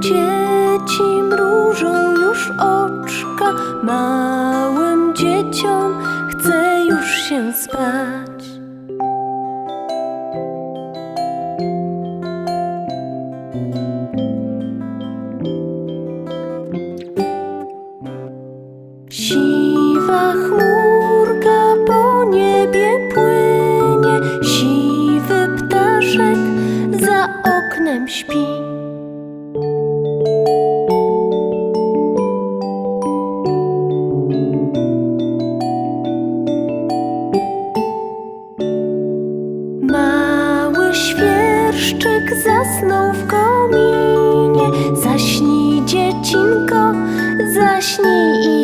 Dzieci mrużą już oczka, małym dzieciom chce już się spać. Siwa chmurka po niebie płynie, siwy ptaszek za oknem śpi. błyszczyk zasnął w kominie. Zaśnij, dziecinko, zaśnij i